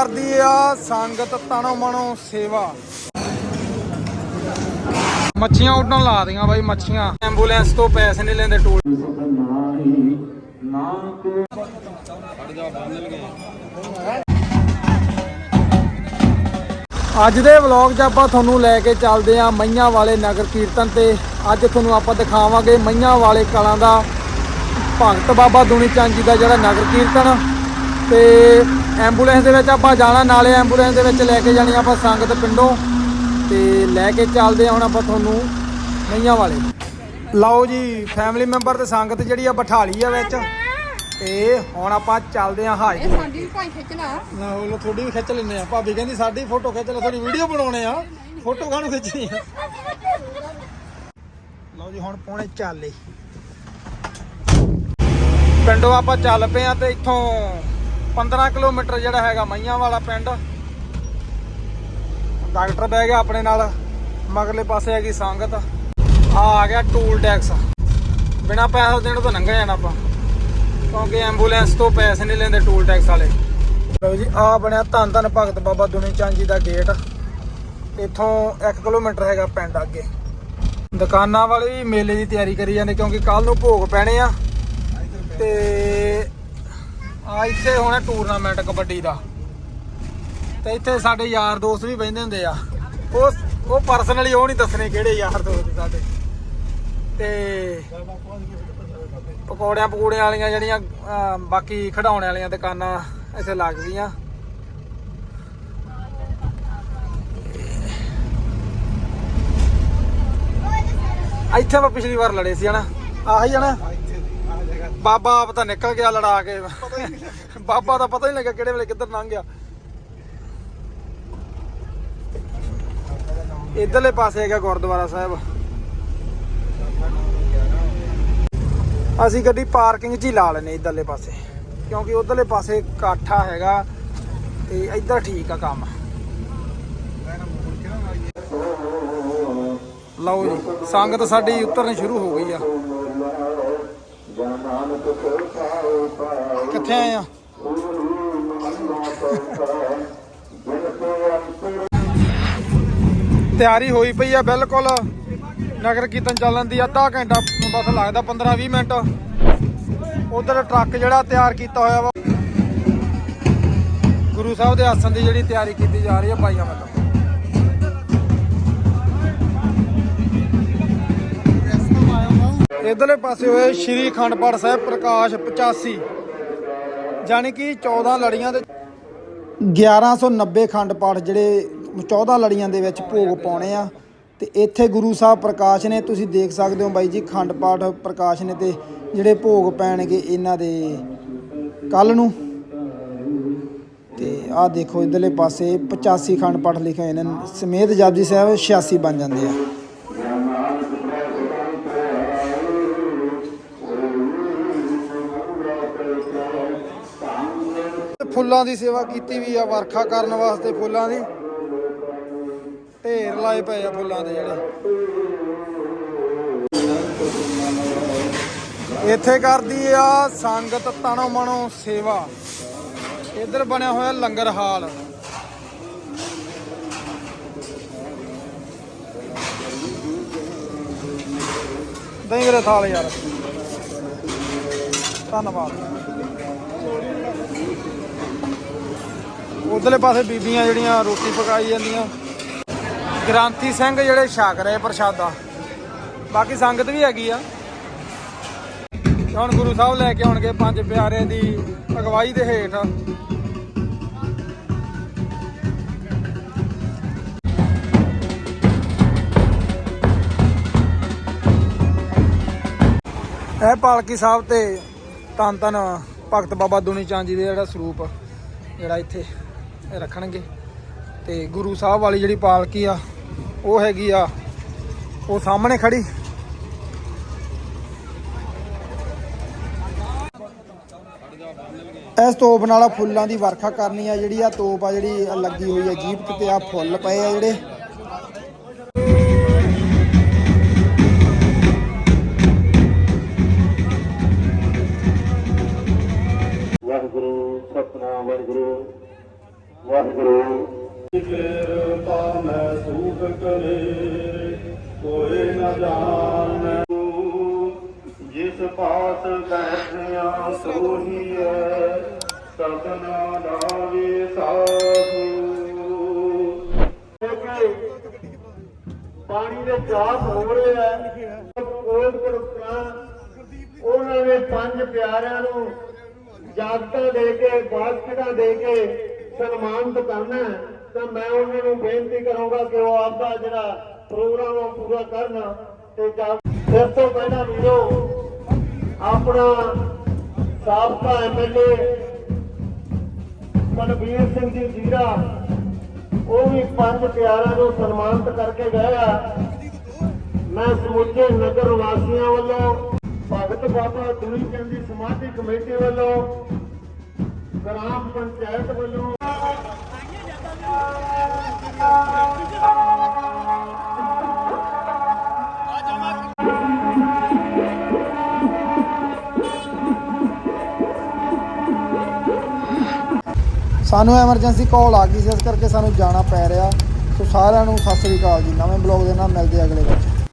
ਕਰਦੀ ਆ ਸੰਗਤ ਤਣੋ ਮਣੋ ਸੇਵਾ। ਮੱਛੀਆਂ ਉੱਡਣ ਲਾ ਦੀਆਂ ਬਾਈ, ਮੱਛੀਆਂ। ਐਂਬੂਲੈਂਸ ਤੋਂ ਪੈਸੇ ਨਹੀਂ ਲੈਂਦੇ ਟੋਲ ਅੱਜ ਦੇ ਵਲੌਗ 'ਚ ਆਪਾਂ ਤੁਹਾਨੂੰ ਲੈ ਕੇ ਚੱਲਦੇ ਆਂ ਮਈਆਂ ਵਾਲੇ ਨਗਰ ਕੀਰਤਨ ਤੇ। ਅੱਜ ਤੁਹਾਨੂੰ ਆਪਾਂ ਦਿਖਾਵਾਂਗੇ ਮਈਆਂ ਵਾਲੇ ਕਲਾਂ ਦਾ ਭਗਤ ਬਾਬਾ ਦੁਨੀ ਚੰਦ ਜੀ ਦਾ ਜਿਹੜਾ ਨਗਰ ਕੀਰਤਨ। ਤੇ ਐਂਬੂਲੈਂਸ ਦੇ ਵਿੱਚ ਆਪਾਂ ਜਾਣਾ ਨਾਲੇ ਐਂਬੂਲੈਂਸ ਦੇ ਵਿੱਚ ਲੈ ਕੇ ਜਾਣੀ ਆਪਾਂ ਸੰਗਤ ਪਿੰਡੋਂ ਤੇ ਲੈ ਕੇ ਚੱਲਦੇ ਹਾਂ ਹੁਣ ਆਪਾਂ ਤੁਹਾਨੂੰ ਮਈਆਂ ਵਾਲੇ। ਲਓ ਜੀ ਫੈਮਿਲੀ ਮੈਂਬਰ ਤੇ ਸੰਗਤ ਜਿਹੜੀ ਆ ਬਿਠਾ ਲਈ ਆ ਵਿੱਚ ਤੇ ਹੁਣ ਆਪਾਂ ਚੱਲਦੇ ਹਾਂ ਹਾਈ ਇਹ ਸਾਡੀ ਵੀ ਭਾਈ ਖਿੱਚ ਲਾ। ਨਾ ਉਹ ਥੋੜੀ ਵੀ ਖਿੱਚ ਲੈਨੇ ਆ ਭਾਬੀ ਕਹਿੰਦੀ ਸਾਡੀ ਫੋਟੋ ਖਿੱਚ ਲੈ ਥੋੜੀ ਵੀਡੀਓ ਬਣਾਉਣੇ ਆ। ਫੋਟੋ ਕਾਹਨੂੰ ਖਿੱਚਣੀ ਆ? ਲਓ ਜੀ ਹੁਣ ਪਹੁੰਚੇ ਚਾਲੇ। ਪਿੰਡੋਂ ਆਪਾਂ ਚੱਲ ਪਏ ਆ ਤੇ ਇੱਥੋਂ 15 ਕਿਲੋਮੀਟਰ ਜਿਹੜਾ ਹੈਗਾ ਮਈਆਂ ਵਾਲਾ ਪਿੰਡ। ਡਾਕਟਰ ਬਹਿ ਗਿਆ ਆਪਣੇ ਨਾਲ। ਮਗਰਲੇ ਪਾਸੇ ਹੈਗੀ ਸੰਗਤ। ਆ ਆ ਗਿਆ ਟੂਲ ਟੈਕਸ। ਬਿਨਾ ਪੈਸਾ ਦੇਣ ਤੋਂ ਲੰਘ ਜਾਣਾ ਆਪਾਂ। ਕਿਉਂਕਿ ਐਂਬੂਲੈਂਸ ਤੋਂ ਪੈਸੇ ਨਹੀਂ ਲੈਂਦੇ ਟੂਲ ਟੈਕਸ ਵਾਲੇ। ਲਓ ਜੀ, ਆ ਬਣਿਆ ਧੰਨ ਧੰਨ ਭਗਤ ਬਾਬਾ ਦੁਨੀ ਚੰਦ ਜੀ ਦਾ ਗੇਟ। ਇੱਥੋਂ 1 ਕਿਲੋਮੀਟਰ ਹੈਗਾ ਪਿੰਡ ਅੱਗੇ। ਦੁਕਾਨਾਂ ਵਾਲੇ ਵੀ ਮੇਲੇ ਦੀ ਤਿਆਰੀ ਕਰੀ ਜਾਂਦੇ ਕਿਉਂਕਿ ਕੱਲ ਨੂੰ ਭੋਗ ਪੈਣੇ ਆ। ਤੇ ਆ ਇੱਥੇ ਹੋਣਾ ਟੂਰਨਾਮੈਂਟ ਕਬੱਡੀ ਦਾ। ਤੇ ਇੱਥੇ ਸਾਡੇ ਯਾਰ ਦੋਸਤ ਵੀ ਬਹਿੰਦੇ ਹੁੰਦੇ ਆ। ਉਹ ਉਹ ਪਰਸਨਲੀ ਉਹ ਨਹੀਂ ਦੱਸਣੇ ਕਿਹੜੇ ਯਾਰ ਦੋਸਤ ਸਾਡੇ। ਤੇ ਪਕੌੜਿਆਂ ਪਕੌੜਿਆਂ ਵਾਲੀਆਂ ਜਿਹੜੀਆਂ ਬਾਕੀ ਖਿਡਾਉਣੇ ਵਾਲੀਆਂ ਦੁਕਾਨਾਂ ਇੱਥੇ ਲੱਗ ਗਈਆਂ। ਇੱਥੇ ਆਪਾਂ ਪਿਛਲੀ ਵਾਰ ਲੜੇ ਸੀ ਹਨਾ। ਆਹੀ ਹਨਾ। ਬਾਬਾ ਆਪ ਤਾਂ ਨਿਕਲ ਗਿਆ ਲੜਾ ਕੇ। ਬਾਬਾ ਦਾ ਪਤਾ ਹੀ ਨਹੀਂ ਲੱਗਾ ਕਿਹੜੇ ਵੇਲੇ ਕਿੱਧਰ ਲੰਘ ਗਿਆ। ਇਧਰਲੇ ਪਾਸੇ ਹੈਗਾ ਗੁਰਦੁਆਰਾ ਸਾਹਿਬ। ਅਸੀਂ ਗੱਡੀ ਪਾਰਕਿੰਗ 'ਚ ਹੀ ਲਾ ਲੈਨੇ ਇਧਰਲੇ ਪਾਸੇ। ਕਿਉਂਕਿ ਉਧਰਲੇ ਪਾਸੇ ਇਕੱਠਾ ਹੈਗਾ ਤੇ ਇੱਧਰ ਠੀਕ ਆ ਕੰਮ। ਲਓ ਜੀ, ਸੰਗਤ ਸਾਡੀ ਉਤਰਨੀ ਸ਼ੁਰੂ ਹੋ ਗਈ ਆ। ਕਿੱਥੇ ਆਏ ਆ? ਤਿਆਰੀ ਹੋਈ ਪਈ ਆ ਬਿਲਕੁਲ। ਨਗਰ ਕੀਰਤਨ ਚੱਲਣ ਦੀ ਅੱਧਾ ਘੰਟਾ ਬਸ ਲੱਗਦਾ 15 20 ਮਿੰਟ। ਉਧਰ ਟਰੱਕ ਜਿਹੜਾ ਤਿਆਰ ਕੀਤਾ ਹੋਇਆ ਵਾ। ਗੁਰੂ ਸਾਹਿਬ ਦੇ ਆਸਣ ਦੀ ਜਿਹੜੀ ਤਿਆਰੀ ਕੀਤੀ ਜਾ ਰਹੀ ਹੈ ਬਾਈਆਂ ਵੱਲੋਂ। ਇਧਰਲੇ ਪਾਸੇ ਹੋਏ ਸ਼੍ਰੀ ਅਖੰਡ ਪਾਠ ਸਾਹਿਬ ਪ੍ਰਕਾਸ਼ 85 ਜਾਨੀ ਕਿ 14 ਲੜੀਆਂ ਦੇ 1190 ਖੰਡ ਪਾਠ ਜਿਹੜੇ 14 ਲੜੀਆਂ ਦੇ ਵਿੱਚ ਭੋਗ ਪਾਉਣੇ ਆ। ਤੇ ਇੱਥੇ ਗੁਰੂ ਸਾਹਿਬ ਪ੍ਰਕਾਸ਼ ਨੇ, ਤੁਸੀਂ ਦੇਖ ਸਕਦੇ ਹੋ ਬਾਈ ਜੀ ਖੰਡ ਪਾਠ ਪ੍ਰਕਾਸ਼ ਨੇ ਤੇ ਜਿਹੜੇ ਭੋਗ ਪੈਣਗੇ ਇਹਨਾਂ ਦੇ ਕੱਲ ਨੂੰ। ਤੇ ਆਹ ਦੇਖੋ, ਇਧਰਲੇ ਪਾਸੇ 85 ਖੰਡ ਪਾਠ ਲਿਖੇ ਹੋਏ ਨੇ। ਸਮੇਤ ਜਪਜੀ ਸਾਹਿਬ 86 ਬਣ ਜਾਂਦੇ ਆ। ਫੁੱਲਾਂ ਦੀ ਸੇਵਾ ਕੀਤੀ ਵੀ ਆ, ਵਰਖਾ ਕਰਨ ਵਾਸਤੇ ਫੁੱਲਾਂ ਦੀ। ਢੇਰ ਲਾਏ ਪਏ ਆ ਫੁੱਲਾਂ ਦੇ ਜਿਹੜੇ। ਇੱਥੇ ਕਰਦੀ ਆ ਸੰਗਤ ਤਣੋ ਮਣੋ ਸੇਵਾ। ਇੱਧਰ ਬਣਿਆ ਹੋਇਆ ਲੰਗਰ ਹਾਲ। ਦਹੀਂ ਮੇਰੇ ਥਾਲ ਯਾਰ। ਧੰਨਵਾਦ। ਉਧਰਲੇ ਪਾਸੇ ਬੀਬੀਆਂ ਜਿਹੜੀਆਂ ਰੋਟੀ ਪਕਾਈ ਜਾਂਦੀਆਂ। ਗ੍ਰਾਂਥੀ ਸਿੰਘ ਜਿਹੜੇ ਛਕ ਰਹੇ ਪ੍ਰਸ਼ਾਦਾ। ਬਾਕੀ ਸੰਗਤ ਵੀ ਹੈਗੀ ਆ। ਹੁਣ ਗੁਰੂ ਸਾਹਿਬ ਲੈ ਕੇ ਆਉਣਗੇ ਪੰਜ ਪਿਆਰਿਆਂ ਦੀ ਅਗਵਾਈ ਦੇ ਹੇਠ। ਇਹ ਪਾਲਕੀ ਸਾਹਿਬ ਤੇ ਧੰਨ ਧੰਨ ਭਗਤ ਬਾਬਾ ਦੁਨੀ ਚੰਦ ਜੀ ਦੇ ਜਿਹੜਾ ਸਰੂਪ, ਜਿਹੜਾ ਇੱਥੇ ਰੱਖਣਗੇ। ਤੇ ਗੁਰੂ ਸਾਹਿਬ ਵਾਲੀ ਜਿਹੜੀ ਪਾਲਕੀ ਆ, ਉਹ ਹੈਗੀ ਆ, ਉਹ ਸਾਹਮਣੇ ਖੜੀ। ਇਸ ਤੋਪ ਨਾਲ ਫੁੱਲਾਂ ਦੀ ਵਰਖਾ ਕਰਨੀ ਆ, ਜਿਹੜੀ ਆ ਤੋਪ ਆ, ਜਿਹੜੀ ਲੱਗੀ ਹੋਈ ਆ ਜੀਪ ਤੇ ਆ ਫੁੱਲ ਪਏ ਆ ਜਿਹੜੇ। ਵਾਹਿਗੁਰੂ, ਸਤਨਾਮ ਵਾਹਿਗੁਰੂ। ਵਾਹਿਗੁਰੂ। ਕਿਰਪਾ ਮੈਂ ਸੂਖ ਕਰੇ ਕੋਈ ਨ ਜਾਣੈ ਜਿਸ ਪਾਸ ਬੈਠਿਆ ਸੋਹੀ ਹੈ ਸਤਨਾ ਲਾਵੇ ਸਾਧੂ। ਪਾਣੀ ਦੇ ਚਾਪ ਹੋ ਰਿਹਾ ਹੈ ਕੋਟ ਕਰਪਾਂ ਉਹਨਾਂ ਨੇ ਪੰਜ ਪਿਆਰਿਆਂ ਨੂੰ ਜਾਗਤਾ ਦੇ ਕੇ, ਬਾਸਕਟਾਂ ਦੇ ਕੇ ਸਨਮਾਨਿਤ ਕਰਨਾ ਤਾਂ ਮੈਂ ਉਹਨਾਂ ਨੂੰ ਬੇਨਤੀ ਕਰੂੰਗਾ ਕਿ ਉਹ ਆਪਦਾ ਜਿਹੜਾ ਪ੍ਰੋਗਰਾਮ ਉਹ ਪੂਰਾ ਕਰਨ ਤੇ ਜਾ ਫਿਰ ਤੋਂ ਪਹਿਲਾਂ ਵੀਰੋ, ਆਪਣਾ ਸਾਬਕਾ ਐਮਐਲਏ ਮਨਵੀਰ ਸਿੰਘ ਜੀ ਜੀਰਾ, ਉਹ ਵੀ ਪੰਜ ਪਿਆਰਿਆਂ ਨੂੰ ਸਨਮਾਨਿਤ ਕਰਕੇ ਗਏ ਆ। ਮੈਂ ਸਮੁੱਚੇ ਨਗਰ ਵਾਸੀਆਂ ਵੱਲੋਂ, ਭਗਤ ਬਾਬਾ ਦੂਰੀ ਚੰਦ ਦੀ ਸਮਾਧੀ ਕਮੇਟੀ ਵੱਲੋਂ, ਗ੍ਰਾਮ ਪੰਚਾਇਤ ਵੱਲੋਂ ਸਾਨੂੰ ਐਮਰਜੈਂਸੀ ਕਾਲ ਆ ਗਈ ਸੀ, ਇਸ ਕਰਕੇ ਸਾਨੂੰ ਜਾਣਾ ਪੈ ਰਿਹਾ। ਸੋ ਸਾਰਿਆਂ ਨੂੰ ਸਤਿ ਸ੍ਰੀ ਅਕਾਲ ਜੀ। ਨਵੇਂ ਬਲੌਗ ਦੇ ਨਾਲ ਮਿਲਦੇ ਅਗਲੇ ਵਿੱਚ